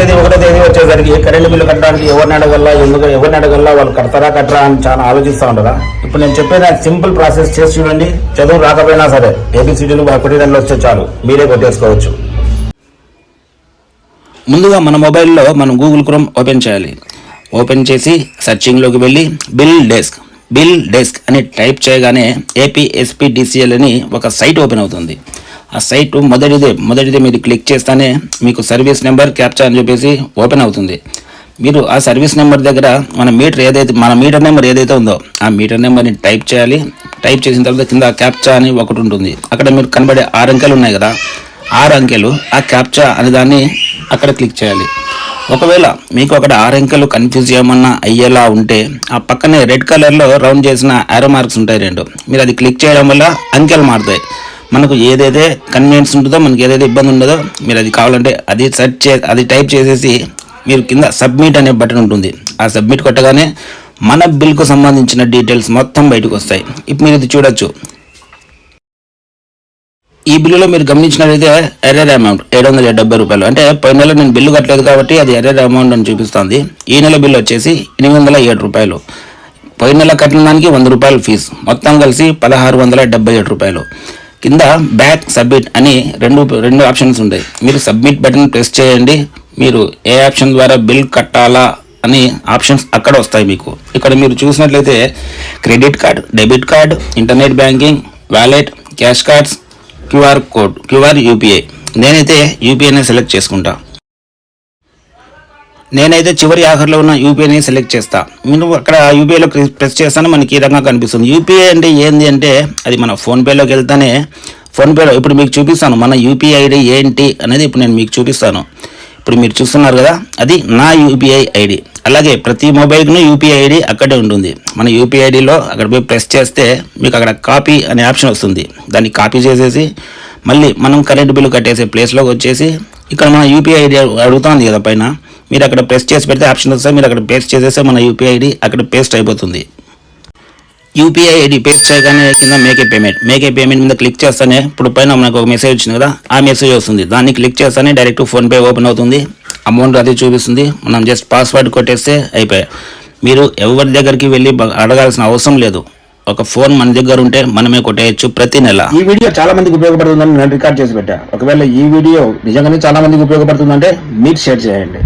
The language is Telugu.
తేదీ ఒకటో తేదీ వచ్చేసరికి కరెంటు బిల్లు కట్టడానికి ఎవరిని అడగల్లా ఎందుకు ఎవరిని అడగల్లా వాళ్ళు కడతారా కట్టరా అని చాలా ఆలోచిస్తూ ఉంటారా? ఇప్పుడు నేను చెప్పేది సింపుల్ ప్రాసెస్ చేసి చూడండి. చదువు రాకపోయినా సరే ఏబిసిడీలు ఒకటి రెండు వస్తే చాలు. మీరే కొట్టేసుకోవచ్చు. ముందుగా మన మొబైల్లో మనం గూగుల్ క్రోమ్ ఓపెన్ చేయాలి. ఓపెన్ చేసి సెర్చింగ్లోకి వెళ్ళి బిల్ డెస్క్ బిల్ డెస్క్ అని టైప్ చేయగానే ఏపీఎస్పీడిసిఎల్ అని ఒక సైట్ ఓపెన్ అవుతుంది. ఆ సైట్ మొదటిదే మొదటిది మీరు క్లిక్ చేస్తానే మీకు సర్వీస్ నెంబర్ క్యాప్చా అని చెప్పేసి ఓపెన్ అవుతుంది. మీరు ఆ సర్వీస్ నెంబర్ దగ్గర మన మీటర్ ఏదైతే మన మీటర్ నెంబర్ ఏదైతే ఉందో ఆ మీటర్ నెంబర్ని టైప్ చేయాలి. టైప్ చేసిన తర్వాత కింద క్యాప్చా అని ఒకటి ఉంటుంది. అక్కడ మీరు కనబడే ఆరు అంకెలు ఉన్నాయి కదా ఆరు అంకెలు ఆ క్యాప్చా అనే దాన్ని అక్కడ క్లిక్ చేయాలి. ఒకవేళ మీకు అక్కడ ఆరు అంకెలు కన్ఫ్యూజ్ చేయమన్నా అయ్యేలా ఉంటే ఆ పక్కనే రెడ్ కలర్లో రౌండ్ చేసిన యారో మార్క్స్ ఉంటాయి రెండు. మీరు అది క్లిక్ చేయడం వల్ల అంకెలు మారుతాయి. మనకు ఏదైతే కన్వీనియన్స్ ఉంటుందో మనకి ఏదైతే ఇబ్బంది ఉండదో మీరు అది కావాలంటే అది సెర్చ్ చే అది టైప్ చేసేసి మీరు కింద సబ్మిట్ అనే బటన్ ఉంటుంది. ఆ సబ్మిట్ కొట్టగానే మన బిల్కు సంబంధించిన డీటెయిల్స్ మొత్తం బయటకు వస్తాయి. ఇప్పుడు మీరు ఇది చూడొచ్చు. ఈ బిల్లులో మీరు గమనించినట్లయితే ఎర్రర్ అమౌంట్ ఏడు వందల డెబ్బై రూపాయలు. అంటే పోయిన నెల నేను బిల్లు కట్టలేదు కాబట్టి అది ఎర్రర్ అమౌంట్ అని చూపిస్తుంది. ఈ నెల బిల్లు వచ్చేసి ఎనిమిది వందల ఏడు రూపాయలు. పోయిన నెల కట్టిన దానికి వంద రూపాయలు ఫీజు మొత్తం కలిసి పదహారు వందల డెబ్బై ఏడు రూపాయలు. కింద బ్యాక్ సబ్మిట్ అని రెండు రెండు ఆప్షన్స్ ఉంటాయి. మీరు సబ్మిట్ బటన్ ప్రెస్ చేయండి. మీరు ఏ ఆప్షన్ ద్వారా బిల్ కట్టాలా అని ఆప్షన్స్ అక్కడ వస్తాయి మీకు. ఇక్కడ మీరు చూసినట్లయితే credit card debit card internet banking wallet cash cards QR code QR UPI. నేనైతే యూపీఐనే సెలెక్ట్ చేసుకుంటాను నేనైతే చివరి ఆఖరిలో ఉన్న యూపీఐని సెలెక్ట్ చేస్తా. మీరు అక్కడ యూపీఐలో ప్రెస్ చేస్తాను మనకి ఈ రకంగా కనిపిస్తుంది. యూపీఐ అంటే ఏంది అంటే అది మన ఫోన్పేలోకి వెళ్తానే ఫోన్పేలో ఇప్పుడు మీకు చూపిస్తాను మన యూపీఐ ఐడి ఏంటి అనేది ఇప్పుడు నేను మీకు చూపిస్తాను. ఇప్పుడు మీరు చూస్తున్నారు కదా అది నా యూపీఐ ఐడి. అలాగే ప్రతి మొబైల్కును యూపీఐ ఐడి అక్కడే ఉంటుంది. మన యూపీఐ ఐడిలో అక్కడ పోయి ప్రెస్ చేస్తే మీకు అక్కడ కాపీ అనే ఆప్షన్ వస్తుంది. దాన్ని కాపీ చేసేసి మళ్ళీ మనం కరెంట్ బిల్లు కట్టేసే ప్లేస్లోకి వచ్చేసి ఇక్కడ మన యూపీఐ ఐడి అడుగుతుంది కదా పైన. మీరు అక్కడ ప్రెస్ చేసి పెడితే ఆప్షన్ వస్తే మీరు అక్కడ పేస్ట్ చేసేస్తే మన యూపీఐ ఐడి అక్కడ పేస్ట్ అయిపోతుంది. యూపీఐ ఐడి పేస్ట్ చేయగానే కింద మేకే పేమెంట్ మేకే పేమెంట్ మీద క్లిక్ చేస్తానే ఇప్పుడు పైన మనకు ఒక మెసేజ్ వచ్చింది కదా ఆ మెసేజ్ వస్తుంది. దాన్ని క్లిక్ చేస్తానే డైరెక్ట్ ఫోన్పే ఓపెన్ అవుతుంది. అమౌంట్ అది చూపిస్తుంది. మనం జస్ట్ పాస్వర్డ్ కొట్టేస్తే అయిపోయాయి మీరు ఎవరి దగ్గరికి వెళ్ళి అడగాల్సిన అవసరం లేదు. ఒక ఫోన్ మన దగ్గర ఉంటే మనమే కొట్టేయచ్చు ప్రతి నెల. ఈ వీడియో చాలా మందికి ఉపయోగపడుతుందని నేను రికార్డ్ చేసి పెట్టా. ఒకవేళ ఈ వీడియో నిజంగానే చాలా మందికి ఉపయోగపడుతుందంటే మీరు షేర్ చేయండి.